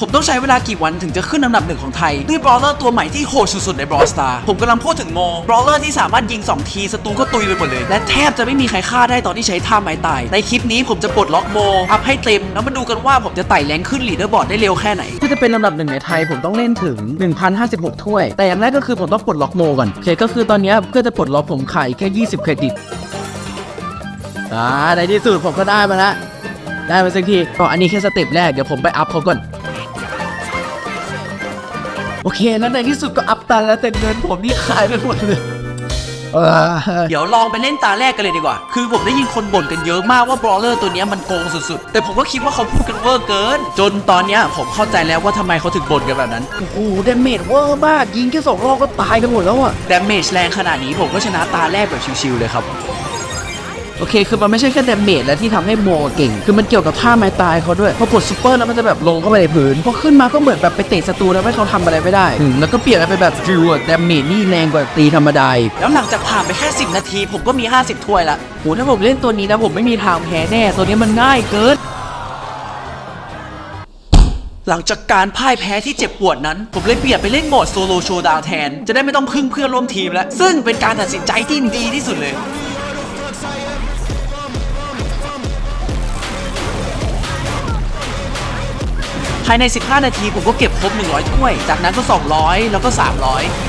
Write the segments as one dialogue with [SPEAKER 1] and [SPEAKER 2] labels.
[SPEAKER 1] ผมต้องใช้เวลากี่วันถึงจะขึ้นอันดับหนึ่งของไทย ด้วยบรอเลอร์ตัวใหม่ที่โหดสุดๆในบรอสตาร์ผมกำลังพูดถึงโมบรอเลอร์ที่สามารถยิง 2 ทีศัตรูก็ตุยไปหมดเลย และแทบจะไม่มีใครฆ่าได้ตอนที่ใช้ท่าไม้ตาย ในคลิปนี้ผมจะปลดล็อกโม อัพให้เต็ม แล้วมาดูกันว่าผมจะไต่แรงขึ้นลีดเดอร์บอร์ดได้เร็วแค่ไหน
[SPEAKER 2] เพื่อจะเป็นลำดับหนึ่งในไทยผมต้องเล่นถึง 1,056 ถ้วย แต่อย่างแรกก็คือผมต้องปลดล็อกโมก่อนโอเคก็คือตอนนี้เพื่อจะปลดล็อกผมขายแค่ 20 เครดิตอ่าในที่สุดผมก็ได้มาแล้วได้มาสักทีก็อันนี้แค่สเต็ปแรกเดี๋ยวผมไปอัพเขาก่อน อเค แล้วในที่สุดก็อัพตันแล้วแต่เงินผมนี่ขายไปหมดเลยเออ
[SPEAKER 1] เดี๋ยวลองไปเล่นตาแรกกันเลยดีกว่า คือผมได้ยินคนบ่นกันเยอะมากว่าบรอเลอร์ตัวเนี้ยมันโกงสุดๆ แต่ผมก็คิดว่าเขาพูดกันเวอร์เกิน จนตอนเนี้ยผมเข้าใจแล้วว่าทำไมเขาถึงบ่นกันแบบนั้น
[SPEAKER 2] โอ้โหเดเมจเวอร์มาก ยิงแค่สองรอบก็ตายกันหมดแล้วอะ
[SPEAKER 1] ดาเมจแรงขนาดนี้ผมก็ชนะตาแรกแบบชิวๆเลยครับ
[SPEAKER 2] โอเค คือมันไม่ใช่แค่ดาเมจแล้วที่ทำให้โมเก่ง คือมันเกี่ยวกับท่าไม้ตายเขาด้วย พอกดซูเปอร์แล้วมันจะแบบลงเข้าไปในพื้น พอขึ้นมาก็เหมือนแบบไปเตะศัตรูแล้วให้เขาทำอะไรไม่ได้อืมแล้วก็เปลี่ยนไปเป็นแบบฟิวดาเมจนี่แรงกว่าตีธรรมดาอีก
[SPEAKER 1] แล้วหลังจากผ่านไปแค่ 10 นาที ผมก็มี 50 ถ้วยละ
[SPEAKER 2] โหถ้าผมเล่นตัวนี้นะผมไม่มีทางแพ้แน่ ตัวนี้มันง่ายเกิน
[SPEAKER 1] หลังจากการพ่ายแพ้ที่เจ็บปวดนั้น ผมเลยเปลี่ยนไปเล่นโหมดโซโลโชว์ดาวแทน จะได้ไม่ต้องพึ่งเพื่อนร่วมทีมแล้ว ซึ่งเป็นการตัดสินใจที่ดีที่สุดเลย ภายใน 15 นาทีผมก็เก็บครบ 100 ถ้วย จากนั้นก็ 200 แล้วก็ 300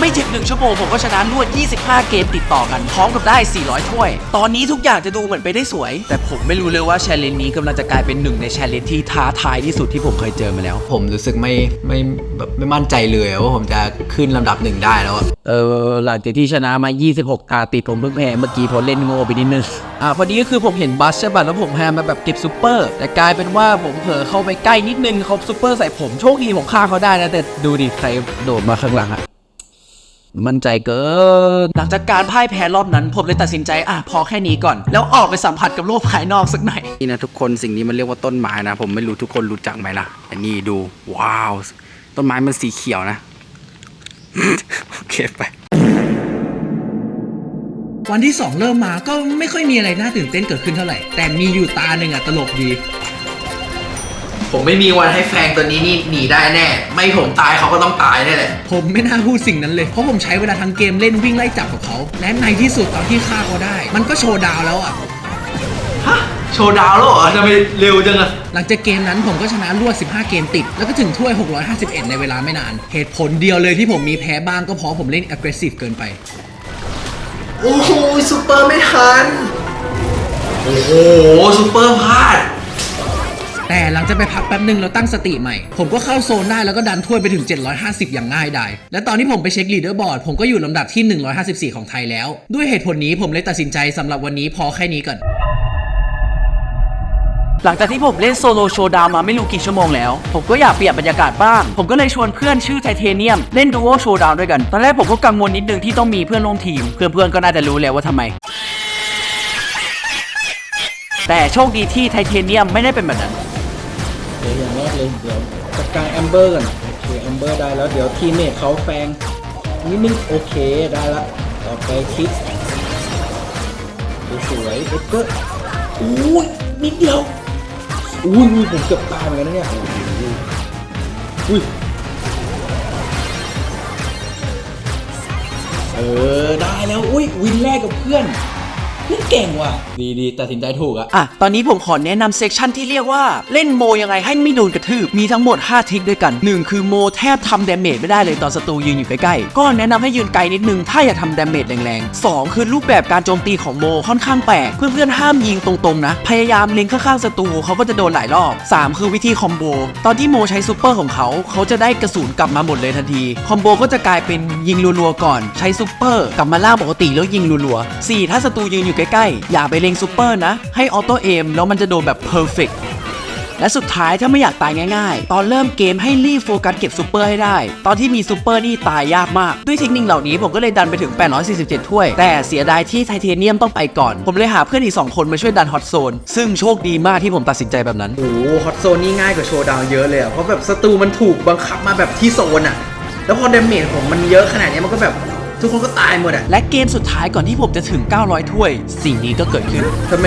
[SPEAKER 1] ไม่ถึง1ชั่วโมงผมก็ชนะรวด 25 เกมติดต่อกัน พร้อมกับได้ 400 ถ้วย ตอนนี้ทุกอย่างจะดูเหมือนไปได้สวย แต่ผมไม่รู้เลยว่าแชร์เลนนี้กำลังจะกลายเป็นหนึ่งในแชร์เลนที่ท้าทายที่สุดที่ผมเคยเจอมาแล้ว
[SPEAKER 3] ผมรู้สึกไม่ไม่แบบไม่มั่นใจเลยว่าผมจะขึ้นลำดับหนึ่งได้แล้วอะ
[SPEAKER 2] เออหลังจากที่ชนะมา 26 ตาติดผมเพิ่งแพ้เมื่อกี้เพอเล่นโง่ไปนิดนึง อ่าพอดีก็คือผมเห็นบัสใช่ป่ะแล้วผมพยายามมาแบบเก็บซูเปอร์ แต่กลายเป็นว่าผมเผลอเข้าไปใกล้นิดนึงเขาซูเปอร์ใส่ผมโชคดีผมฆ่าเขาได้นะแต่ดูดิใครโดดมาข้างหลังอะ มั่นใจเกิน
[SPEAKER 1] หลังจากการพ่ายแพ้รอบนั้น ผมเลยตัดสินใจอะพอแค่นี้ก่อน แล้วออกไปสัมผัสกับโลกภายนอกสักหน่อย
[SPEAKER 3] นี่นะทุกคนสิ่งนี้มันเรียกว่าต้นไม้นะ ผมไม่รู้ทุกคนรู้จักไหมล่ะแต่นี่ดูว้าว ต้นไม้มันสีเขียวนะ โอเคไป
[SPEAKER 1] วันที่ 2 เริ่มมาก็ไม่ค่อยมีอะไรน่าตื่นเต้นเกิดขึ้นเท่าไหร่ แต่มีอยู่ตาหนึ่งอะตลกดี
[SPEAKER 3] ผมไม่มีวันให้แฟงตัวนี้นี่หนีได้แน่ ไม่ผมตายเขาก็ต้องตายแน่แหละ
[SPEAKER 1] ผมไม่น่าพูดสิ่งนั้นเลย เพราะผมใช้เวลาทั้งเกมเล่นวิ่งไล่จับกับเขา และในที่สุดตอนที่ฆ่าเขาได้ มันก็โชว์ดาวแล้วอะ
[SPEAKER 3] ฮะ โชว์ดาวแล้วเหรอทำไมเร็วจังอะ
[SPEAKER 1] หลังจากเกมนั้นผมก็ชนะรวด 15 เกมติด แล้วก็ถึงถ้วย 651 ในเวลาไม่นาน เหตุผลเดียวเลยที่ผมมีแพ้บ้างก็เพราะผมเล่น aggressive เกินไป
[SPEAKER 3] โอ้โหซูเปอร์ไม่ทัน โอ้โหซูเปอร์พลาด
[SPEAKER 1] แต่หลังจากไปพักแป๊บหนึ่งแล้วตั้งสติใหม่ ผมก็เข้าโซนได้แล้วก็ดันถ้วยไปถึง 750 อย่างง่ายดายและตอนที่ผมไปเช็คลีดเดอร์บอร์ดผมก็อยู่ลำดับที่ 154 ของไทยแล้ว ด้วยเหตุผลนี้ผมเลยตัดสินใจสำหรับวันนี้พอแค่นี้ก่อนหลังจากที่ผมเล่นโซโลโชว์ดาวมาไม่รู้กี่ชั่วโมงแล้ว ผมก็อยากเปลี่ยนบรรยากาศบ้าง ผมก็เลยชวนเพื่อนชื่อไทเทเนียม เล่นดูโอโชว์ดาวด้วยกัน ตอนแรกผมก็กังวลนิดนึงที่ต้องมีเพื่อนร่วมทีม เพื่อนๆก็น่าจะรู้แล้วว่าทำไม แต่โชคดีที่ไทเทเนียมไม่ได้เป็นแบบนั้น
[SPEAKER 2] เดี๋ยวอย่างแรกเลยเดี๋ยวจัดการแอมเบอร์ก่อนโอเคแอมเบอร์ได้แล้วเดี๋ยวทีมเมทเขาแฟงนิดนึงโอเคได้ละต่อไปคิดสวยเอ็กเกอร์อุ้ยนิดเดียวอุ้ยอุ้ยผมเกือบตายเหมือนกันนะเนี่ยอุ้ยเออได้แล้วอุ้ยวินแรกกับเพื่อนเพื่อนเก่งว่ะ ดีดีตัดสินใจถูกอะอะ ตอนนี้ผมขอแนะนำเซกชันที่เรียกว่าเล่นโมยังไงให้ไม่โดนกระทืบ มีทั้งหมด 5ทริคด้วยกัน 1 คือโมแทบทำดาเมจไม่ได้เลยตอนศัตรูยืนอยู่ใกล้ๆ ก็แนะนำให้ยืนไกลนิดนึง ถ้าอยากทำดาเมจแรงๆ 2 คือรูปแบบการโจมตีของโมค่อนข้างแปลก เพื่อนๆห้ามยิงตรงๆนะ พยายามเล็งข้างๆศัตรูเขาก็จะโดนหลายรอบ 3 คือวิธีคอมโบ ตอนที่โมใช้ซูเปอร์ของเขา เขาจะได้กระสุนกลับมาหมดเลยทันที คอมโบก็จะกลายเป็นยิงรัวๆก่อน ใช้ซูเปอร์กลับมาล่าปกติแล้วยิงรัวๆ 4 ถ้าศัตรูยืนอยู่ใกล้ๆอย่าไปเลงซูเปอร์นะ ให้ออโต้เอมแล้วมันจะโดนแบบเพอร์เฟกและสุดท้ายถ้าไม่อยากตายง่ายๆ ตอนเริ่มเกมให้รีบโฟกัสเก็บซูเปอร์ให้ได้ ตอนที่มีซูเปอร์นี่ตายยากมาก ด้วยเทคนิคเหล่านี้ผมก็เลยดันไปถึง 847 ถ้วย แต่เสียดายที่ไทเทเนียมต้องไปก่อน ผมเลยหาเพื่อนอีก 2 คนมาช่วยดันฮอตโซน ซึ่งโชคดีมากที่ผมตัดสินใจแบบนั้น โอ้ฮอตโซนนี่ง่ายกว่าโชว์ดาวเยอะเลยเพราะแบบศัตรูมันถูกบังคับมาแบบที่โซนอะแล้วพอเดเมจผมมันเยอะขนาดนี้มันก็แบบ ทุกคนก็ตายหมดอะ
[SPEAKER 1] และเกมสุดท้ายก่อนที่ผมจะถึง 900 ถ้วย สิ่งนี้ก็เกิดขึ้น
[SPEAKER 2] ทำไม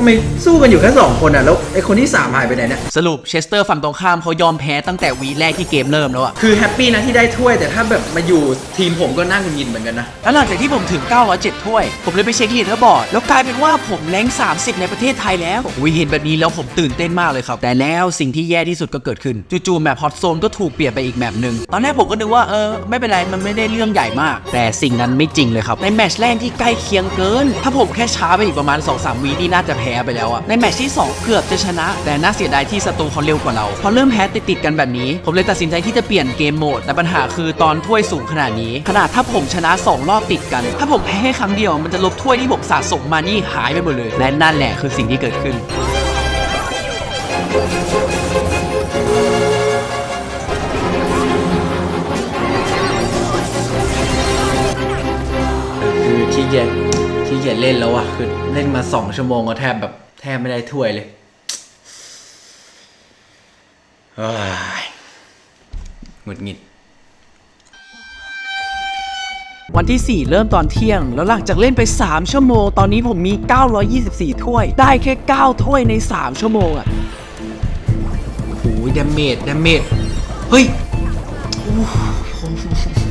[SPEAKER 2] ทำไมสู้กันอยู่แค่สองคนอะแล้วไอคนที่สามหายไปไหนเนี่ย
[SPEAKER 1] สรุปเชสเตอร์ฝั่งตรงข้ามเขายอมแพ้ตั้งแต่วีแรกที่เกมเริ่มแล้วอะ
[SPEAKER 2] คือแฮปปี้นะที่ได้ถ้วยแต่ถ้าแบบมาอยู่ทีมผมก็นั่งยินเหมือนกันนะ
[SPEAKER 1] แล้วหลังจากที่ผมถึง 907 ถ้วย ผมเลยไปเช็คลีดเดอร์บอร์ดแล้วกลายเป็นว่าผมแรงค์30 ในประเทศไทยแล้ววิเห็นแบบนี้แล้วผมตื่นเต้นมากเลยครับ แต่แล้วสิ่งที่แย่ที่สุดก็เกิดขึ้นจู่ๆแมปฮอตโซนก็ถูกเปลี่ยนไปอีกแมปหนึ่งตอนแรกผมก็นึกว่าเออไม่เป็นไรมันไม่ได้เรื่องใหญ่มาก แต่สิ่งนั้นไม่จริงเลยครับในแมตช์แรกที่ใกล้เคียงเกิน ถ้าผมแค่ช้าไปอีกประมาณ2-3วีนี่น่าจะแพ้ไปแล้วอะในแมตช์ที่ 2 เกือบจะชนะ แต่น่าเสียดายที่ศัตรูเขาเร็วกว่าเราพอเริ่มแพ้ติดๆกันแบบนี้ ผมเลยตัดสินใจที่จะเปลี่ยนเกมโหมด แต่ปัญหาคือตอนถ้วยสูงขนาดนี้ ขนาดถ้าผมชนะ 2 รอบติดกัน ถ้าผมแพ้แค่ครั้งเดียวมันจะลบถ้วยที่ผมสะสมมานี่หายไปหมดเลย และนั่นแหละคือสิ่งที่เกิดขึ้น
[SPEAKER 2] คือขี้เกียก เล่นแล้วอะคือเล่นมาสองชั่วโมงก็แทบแบบแทบไม่ได้ถ้วยเลยเฮ้ยหงุดหงิด
[SPEAKER 1] วันที่ 4 เริ่มตอนเที่ยง แล้วหลังจากเล่นไป 3 ชั่วโมง ตอนนี้ผมมี 924 ถ้วย ได้แค่ 9 ถ้วยใน 3 ชั่วโมงอะ
[SPEAKER 2] โอ้ยดาเมจดาเมจเฮ้ยโอ้โหผม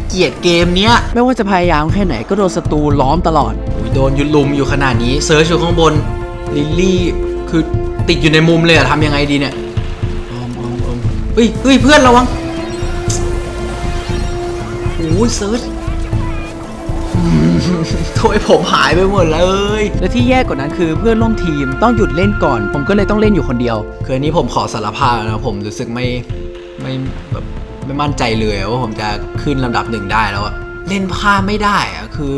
[SPEAKER 2] เกลียดเกมเนี้ย
[SPEAKER 1] ไม่ว่าจะพยายามแค่ไหนก็โดนศัตรูล้อมตลอด
[SPEAKER 2] โอ้ยโดนยุดลุมอยู่ขนาดนี้เซิร์ชอยู่ข้างบนลิลลี่คือติดอยู่ในมุมเลยอะทำยังไงดีเนี่ยออมออมออมเฮ้ยเฮ้ยเพื่อนระวังโอ้ยเซิร์ชอืมโถยผมหายไปหมดเลย
[SPEAKER 1] และที่แย่กว่านั้นคือเพื่อนร่วมทีมต้องหยุดเล่นก่อน ผมก็เลยต้องเล่นอยู่คนเดียว
[SPEAKER 2] คืออันนี้ผมขอสารภาพนะผมรู้สึกไม่ไม่แบบ ไม่มั่นใจเลยว่าผมจะขึ้นลำดับหนึ่งได้แล้วอะเล่นพลาดไม่ได้อะคือ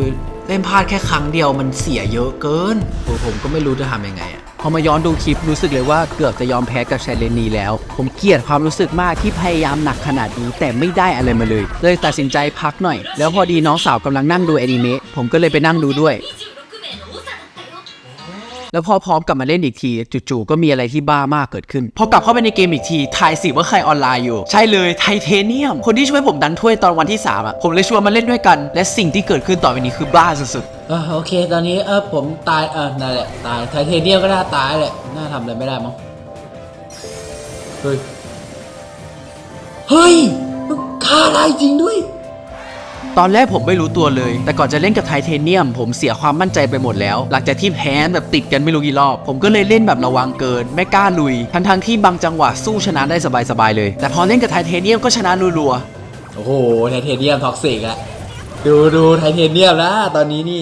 [SPEAKER 2] เล่นพลาดแค่ครั้งเดียวมันเสียเยอะเกินผมก็ไม่รู้จะทำยังไงอะ
[SPEAKER 1] พอมาย้อนดูคลิปรู้สึกเลยว่าเกือบจะยอมแพ้กับชาเลนนีแล้ว ผมเกลียดความรู้สึกมากที่พยายามหนักขนาดนี้แต่ไม่ได้อะไรมาเลย เลยตัดสินใจพักหน่อย แล้วพอดีน้องสาวกำลังนั่งดูแอนิเมะผมก็เลยไปนั่งดูด้วย แล้วพอพร้อมกลับมาเล่นอีกทีจู่ๆก็มีอะไรที่บ้ามากเกิดขึ้น พอกลับเข้าไปในเกมอีกทีทายสิว่าใครออนไลน์อยู่ ใช่เลยไทเทเนียม คนที่ช่วยผมดันถ้วยตอนวันที่3อะผมเลยชวนมาเล่นด้วยกัน และสิ่งที่เกิดขึ้นต่อไปนี้คือบ้าสุด
[SPEAKER 2] เออโอเค ตอนนี้เออผมตายเออนั่นแหละตายไทเทเนียมก็น่าตายแหละน่าทำอะไรไม่ได้มั้งเฮ้ยเฮ้ยมันฆ่าได้จริงด้วย
[SPEAKER 1] ตอนแรกผมไม่รู้ตัวเลย แต่ก่อนจะเล่นกับไทเทเนียม ผมเสียความมั่นใจไปหมดแล้ว หลังจากที่แพ้แบบติดกันไม่รู้กี่รอบ ผมก็เลยเล่นแบบระวังเกิน ไม่กล้าลุย ทั้งๆที่บางจังหวะสู้ชนะได้สบายๆเลย แต่พอเล่นกับไทเทเนียมก็ชนะรัวๆ
[SPEAKER 2] โอ้โห ไทเทเนียมท็อกซิกอะดูดูไทเทเนียมนะตอนนี้นี่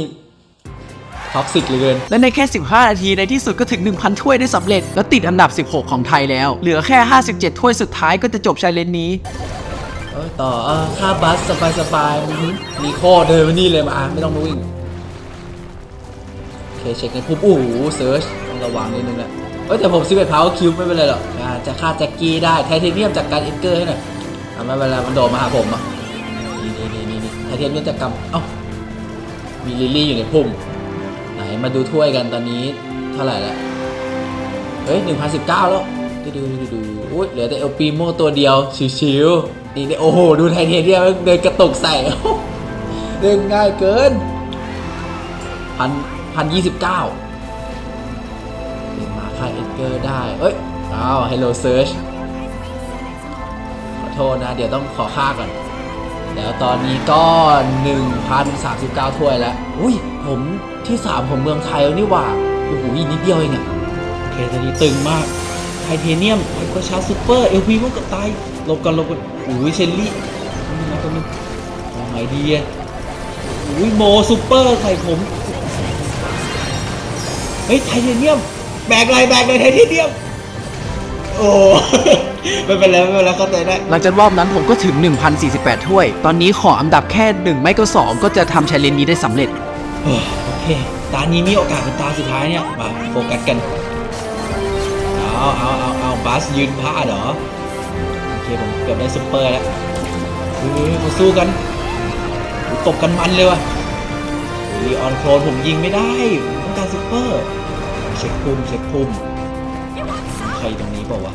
[SPEAKER 2] ท็อกซิกเหลือเกิน
[SPEAKER 1] และในแค่ 15 นาที ในที่สุดก็ถึง 1,000 ถ้วยได้สำเร็จ แล้วติดอันดับ 16 ของไทยแล้ว เหลือแค่ 57 ถ้วยสุดท้ายก็จะจบชาเลนจ์นี้
[SPEAKER 2] เออต่อเออค่าบัสสบายสบายๆอื้อเดินมานี่เลยมาไม่ต้องวิ่งโอเคเช็คในภูมิโอ้โหเซิร์ชต้องระวังนิดนึงแหละเอ้ยแต่ผมซิเวตพาวคิวไม่เป็นไรหรอกจะฆ่าแจ็คกี้ได้ไทเทเนียมจากการเอ็ดเกอร์ให้หน่อยอะไม่เป็นไรมันโดดมาหาผมอะนี่นี่นี่นี่ไทเทเนียมจากกรรมเอ้ามีลิลลี่อยู่ในพุ่มไหนมาดูถ้วยกันตอนนี้เท่าไหร่ล้วเฮ้ย1,019แล้วดูดูดูดูอุ้ยเหลือแต่เอลปีโมตัวเดียวชิวๆ นี่เนี่ยโอ้โห ดูไทเทเนียมเดินกระตุกใส่เดินง่ายเกินพันพันยี่สิบเก้าเดินมาค่ายเอ็ดเกอร์ได้ เอ้ยอ้าว Hello Search ขอโทษนะ เดี๋ยวต้องขอค่าก่อนแล้วตอนนี้ก็ 1,039 ถ้วยแล้ว อุ้ย ผมที่ 3 ของเมืองไทยแล้วนี่หว่า โอ้โหอีกนิดเดียวเองอะโอเคตอนนี้ตึงมาก ไทเทเนียมไอโคชาซูเปอร์ เอลพีมันก็ตาย ลบกันลบกัน อุ้ยเชลลี่นี่นะตัวนี้เอาไงดีอะอุ้ยโมซูเปอร์ใส่ผม เฮ้ยไทเทเนียม แบกเลยแบกเลยไทเทเนียม โอ้ ไม่เป็นไรไม่เป็นไรเข้าใจได้
[SPEAKER 1] หลังจากรอบนั้นผมก็ถึง 1,048 ถ้วย ตอนนี้ขออันดับแค่ 1 ไม่ก็ 2 ก็จะทำชาเลนจ์นี้ได้สำเร็จ
[SPEAKER 2] เออโอเค ตานี้มีโอกาสเป็นตาสุดท้ายเนี่ย มาโฟกัสกัน เอาเอาเอาเอาบัสยืนพลาดเหรอโอเค ผมเกือบได้ซุปเปอร์แล้วเฮ้ยมาสู้กันตบกันมันเลยว่ะลีออนโคลนผมยิงไม่ได้ต้องการซุปเปอร์เช็คพุ่มเช็คพุ่มใครตรงนี้เปล่าวะ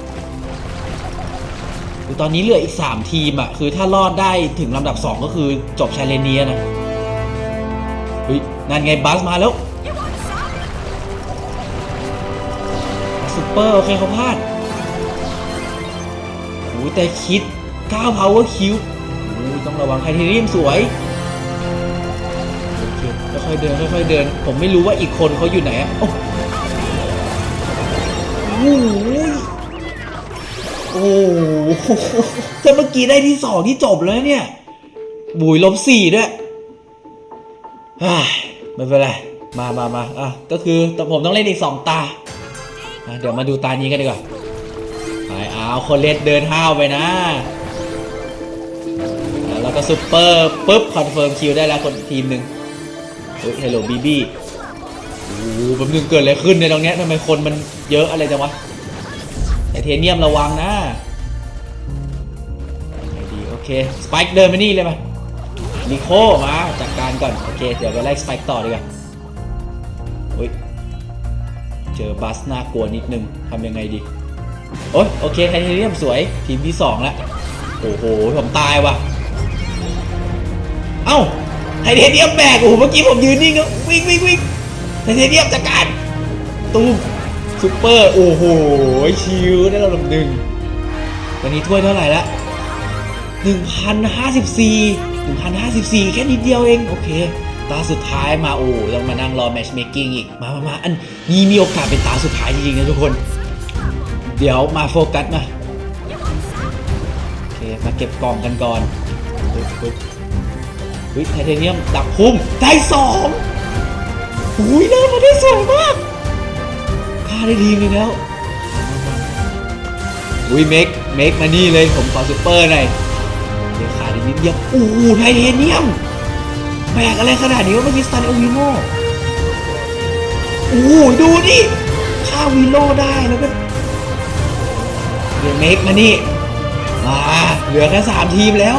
[SPEAKER 2] คือตอนนี้เหลืออีก 3 ทีมอะคือถ้ารอดได้ถึงลำดับ 2 ก็คือจบชาเลนเนียนะเฮ้ยนั่นไงบัสมาแล้วซุปเปอร์โอเคเขาพลาด อ้แต่คิด9 power cube โอ้ต้องระวังไทเทเนียมสวยโอเคค่อยๆเดินค่อยๆเดิน ผมไม่รู้ว่าอีกคนเขาอยู่ไหนอะโอ้โหโอ้โหแต่เมื่อกี้ได้ที่สองที่จบแล้วเนี่ยบุยลบสี่ด้วยไม่เป็นไร มามามาอะ ก็คือแต่ผมต้องเล่นอีกสองตา เดี๋ยวมาดูตานี้กันดีกว่าไป เอาคนเล่นเดินห้าวไปนะ แล้วก็ซุปเปอร์ปุ๊บคอนเฟิร์มคิวได้แล้วคนทีมหนึ่งเฮ้ยเฮลโลบีบี้โอ้โหแป๊บนึงเกิดอะไรขึ้นในตรงเนี้ยทำไมคนมันเยอะอะไรจังวะไทเทเนียมระวังนะดีโอเคสไปค์เดินมานี่เลยมาลิโคมาจัดการก่อน โอเค เดี๋ยวไปไล่สไปค์ต่อดีกว่าเฮ้ย เจอบัสน่ากลัวนิดนึงทำยังไงดี โอ๊ยโอเคไทเทเนียมสวยทีมที่สองแล้วโอ้โหผมตายว่ะ เอ้าไทเทเนียมแบกโอ้โหเมื่อกี้ผมยืนนิ่งแล้ววิ่งวิ่งวิ่งไทเทเนียมจัดการตูมซุปเปอร์โอ้โหชิวได้ระดับหนึ่งวันนี้ถ้วยเท่าไหร่ละ1,054 1,054 แค่นิดเดียวเองโอเค ตาสุดท้ายมาโอ้ต้องมานั่งรอแมชเมคกิ้งอีก มามามาอันนี้มีโอกาสเป็นตาสุดท้ายจริงๆนะทุกคน เดี๋ยวมาโฟกัสมาโอเคมาเก็บกล่องกันก่อนปึ๊บปึ๊บเฮ้ยไทเทเนียมดักคุ้มได้สองอุ้ยเริ่มมาได้สวยมากค่าได้ทีเลยแล้วอุ้ยเมกเมกมานี่เลยผมขอซูเปอร์หน่อยเดี๋ยวขาดนิดเดียวโอ้ไทเทเนียมแบกอะไรขนาดนี้วะเมื่อกี้สตันเอวิโนโอ้ดูดิฆ่าวิโลได้แล้วก็ เดี๋ยวเมกมานี่มาเหลือแค่สามทีมแล้ว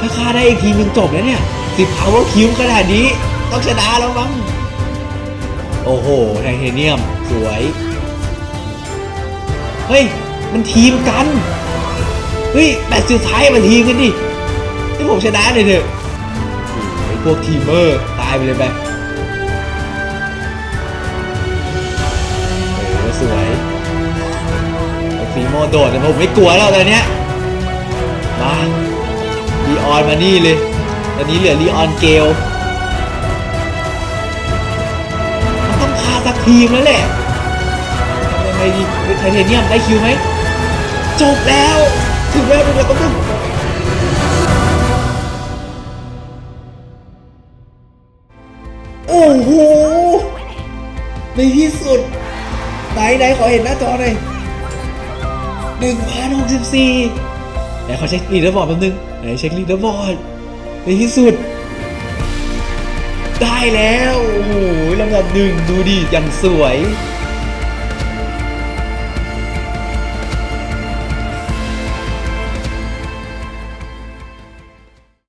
[SPEAKER 2] ถ้าฆ่าได้อีกทีมหนึงจบแล้วเนี่ยสิบพาวเวอร์คิวขนาดนี้ ต้องชนะแล้วมั้ง โอ้โหไทเทเนียม สวย เฮ้ย มันทีมกัน เฮ้ยแต่สุดท้ายมันทีมกันดิให้ผมชนะหน่อยเถอะไอพวกทีมเมอร์ ตายไปเลยไป มโดดแต่ผมไม่กลัวแล้วตอนเนี้ยมาลีออนมานี่เลย ตอนนี้เหลือลีออนเกลมันต้องพาสักทีมแล้วแหละทำยังไงดีไทเทเนียมได้คิวไหม จบแล้ว ถึงแล้วถึงแล้วต้องโอ้โห ในที่สุด ไหนไหนขอเห็นหน้าจอหน่อย หนึ่งพันหกสิบสี่ไหนขอเช็คลีดเดอร์บอร์ดแป๊บนึงไหนเช็คลีดเดอร์บอร์ดในที่สุด ได้แล้ว โอ้โหลำดับหนึ่งดูดิอย่างสวย